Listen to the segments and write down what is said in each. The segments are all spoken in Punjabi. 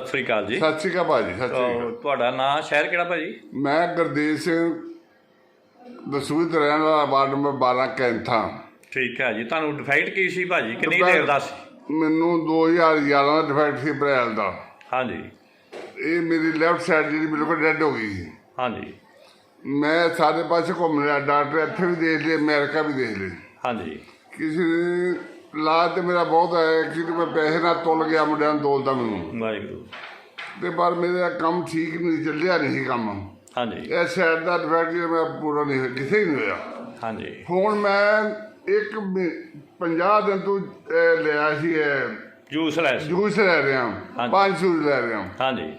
ਸਤਿ ਸ੍ਰੀ ਅਕਾਲ ਜੀ। ਸਤਿ ਸ਼੍ਰੀ ਅਕਾਲ ਭਾਜੀ ਸਤਿ ਸ਼੍ਰੀ ਅਕਾਲ। ਤੁਹਾਡਾ ਨਾਮ ਸ਼ਹਿਰ ਕਿਹੜਾ ਭਾਜੀ? ਮੈਂ ਗੁਰਦੇਵ ਸਿੰਘ ਦਸੂਈ ਤੋਂ ਰਹਿਣ ਵਾਲਾ ਵਾਰਡ ਨੰਬਰ 12 ਕੈਂਥਾ ਠੀਕ ਹੈ ਜੀ ਤੁਹਾਨੂੰ ਡਿਫੈਕਟ ਕੀ ਸੀ ਭਾਜੀ? ਕਿੰਨੀ ਦੇਰ ਦਾ ਸੀ? ਮੈਨੂੰ 2011 ਦਾ ਡਿਫੈਕਟ ਸੀ ਅਪ੍ਰੈਲ ਦਾ। ਹਾਂਜੀ। ਇਹ ਮੇਰੀ ਲੈਫਟ ਸਾਈਡ ਜਿਹੜੀ ਬਿਲਕੁਲ ਡੈਡ ਹੋ ਗਈ ਸੀ। ਹਾਂਜੀ। ਮੈਂ ਸਾਰੇ ਪਾਸੇ ਘੁੰਮ ਲਿਆ ਡਾਕਟਰ ਇੱਥੇ ਵੀ ਦੇਖ ਲਏ ਅਮਰੀਕਾ ਵੀ ਦੇਖ ਲਏ। ਹਾਂਜੀ। ਕਿਸੇ ਤੇ ਮੇਰਾ ਬਹੁਤ ਹੈ ਕਿ ਮੈਂ ਪੈਸੇ ਨਾਲ ਤੁੱਲ ਗਿਆ ਮੁੰਡਿਆਂ ਨੂੰ ਤੋਲਦਾ ਮੈਨੂੰ। ਵਾਹਿਗੁਰੂ। ਤੇ ਪਰ ਮੇਰਾ ਕੰਮ ਠੀਕ ਨਹੀਂ ਚੱਲਿਆ ਨਹੀਂ ਕੰਮ। ਹਾਂਜੀ। ਇਹ ਸਾਈਡ ਦਾ ਡਿਫੈਕਟ ਮੇਰਾ ਪੂਰਾ ਨਹੀਂ ਹੋਇਆ ਕਿਸੇ ਹੀ ਨਹੀਂ ਹੋਇਆ। ਹਾਂਜੀ। ਹੁਣ ਮੈਂ ਇੱਕ 50 ਦਿਨ ਤੋਂ ਲਿਆ ਸੀ ਇਹ ਜੂਸ ਲੈ ਜੂਸ ਲੈ ਰਿਹਾ। ਹਾਂਜੀ। ਪੰਜ ਸੂਸ ਲੈ ਰਿਹਾ। ਹਾਂਜੀ।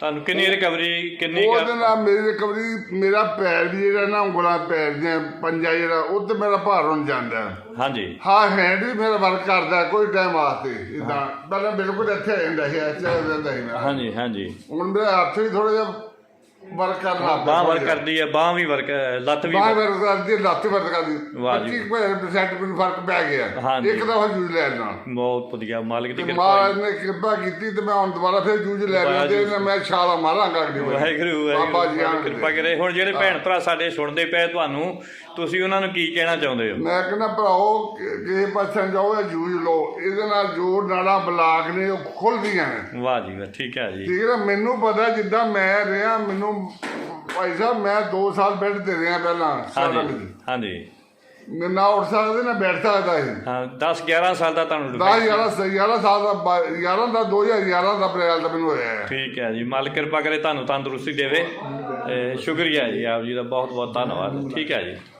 ਤੁਹਾਨੂੰ ਕਿੰਨੀ ਰਿਕਵਰੀ ਕਿੰਨੀ ਕੁ- ਉਹਦੇ ਨਾਲ ਮੇਰੀ ਰਿਕਵਰੀ ਮੇਰਾ ਪੈਰ ਵੀ ਜਿਹੜਾ ਨਾ ਉਂਗਲਾਂ ਪੈਰ ਦੀਆਂ ਪੰਜਾ ਜਿਹੜਾ ਉਹ ਤੇ ਮੇਰਾ ਭਾਰ ਹੁਣ ਜਾਂਦਾ ਹਾਂਜੀ। ਹਾਂ ਹੈਂਡ ਵੀ ਮੇਰਾ ਵਰਕ ਕਰਦਾ ਕੋਈ ਟਾਈਮ ਵਾਸਤੇ ਇਦਾਂ ਪਹਿਲਾਂ ਬਿਲਕੁਲ ਇੱਥੇ ਆ ਜਾਂਦਾ ਸੀ ਇੱਥੇ ਆ ਜਾਂਦਾ ਸੀ ਮੇਰਾ ਹਾਂਜੀ ਹਾਂਜੀ। ਹੁਣ ਮੇਰਾ ਹੱਥ ਵੀ ਥੋੜਾ ਜਿਹਾ ਵਰਕ ਕਰਨਾ ਬਾਹ ਵਰਕ ਕਰਦੀ ਹੈ ਬਾਹ ਵੀ ਵਰਕ ਲੱਤ ਵੀ ਬਾਹ ਵਰਕ। ਕਰਦੀ ਲੱਤ ਵਰਕ ਕਰਦੀ ਵਾਹ ਜੀ। 25% ਮੈਨੂੰ ਫ਼ਰਕ ਪੈ ਗਿਆ। ਇੱਕ ਦਫਾ ਜੂਸ ਲੈਣ ਨਾਲ। ਬਹੁਤ ਵਧੀਆ ਮਾਲਕ ਦੀ ਕਿਰਪਾ ਮਹਾਰਾਜ ਨੇ ਕਿਰਪਾ ਕੀਤੀ ਤੇ ਮੈਂ ਹੁਣ ਦੁਬਾਰਾ ਫਿਰ ਜੂਝ ਲੈ ਲਿਆ ਤੇ ਮੈਂ ਛਾਲਾ ਮਾਰਾਂਗਾ ਅਗਲੀ ਵਾਰ। ਵਾਹਿਗੁਰੂ ਬਾਬਾ ਜੀ ਆਣ ਕਿਰਪਾ ਕਰੇ। ਹੁਣ ਜਿਹੜੇ ਭੈਣ ਭਰਾ ਸਾਡੇ ਸੁਣਦੇ ਪਏ ਤੁਹਾਨੂੰ ਤੁਸੀਂ ਉਹਨਾਂ ਨੂੰ ਕੀ ਕਹਿਣਾ ਚਾਹੁੰਦੇ ਹੋ? ਮੈਂ ਕਹਿੰਦਾ ਭਰਾਓ ਕਿਸੇ ਪਾਸੇ ਜਾਓ ਇਹ ਜੂਝ ਲਓ ਇਹਦੇ ਨਾਲ ਜੋ ਨਾੜਾ ਬਲਾਕ ਨੇ ਉਹ ਖੁੱਲਦੀਆਂ ਨੇ। ਵਾਹ ਜੀ ਵਾਹ ਠੀਕ ਹੈ ਜੀ। ਠੀਕ ਹੈ ਮੈਨੂੰ ਪਤਾ ਜਿੱਦਾਂ ਮੈਂ ਰਿਹਾ ਮੈਨੂੰ ਭਾਈ ਸਾਹਿਬ ਮੈਂ 2 ਸਾਲ ਬੈੱਡ ਤੇ ਰਿਹਾ ਪਹਿਲਾਂ ਸਾਰਾ ਹਾਂਜੀ ਮੈਂ ਨਾ ਉੱਠ ਸਕਦੇ ਨਾ ਬੈਠ ਸਕਦਾ ਸੀ ਹਾਂ 10 11 ਸਾਲ ਦਾ ਤੁਹਾਨੂੰ 10 11 11 ਸਾਲ ਦਾ ਬਾ- 11 ਦਾ 2011 ਦਾ ਅਪ੍ਰੈਲ ਦਾ ਮੈਨੂੰ ਹੋਇਆ ਹੈ। ਠੀਕ ਹੈ ਜੀ ਮਾਲਕ ਕਿਰਪਾ ਕਰੇ ਤੁਹਾਨੂੰ ਤੰਦਰੁਸਤੀ ਦੇਵੇ। ਤੇ ਸ਼ੁਕਰੀਆ ਜੀ ਆਪ ਜੀ ਦਾ ਬਹੁਤ ਬਹੁਤ ਧੰਨਵਾਦ। ਠੀਕ ਹੈ ਜੀ।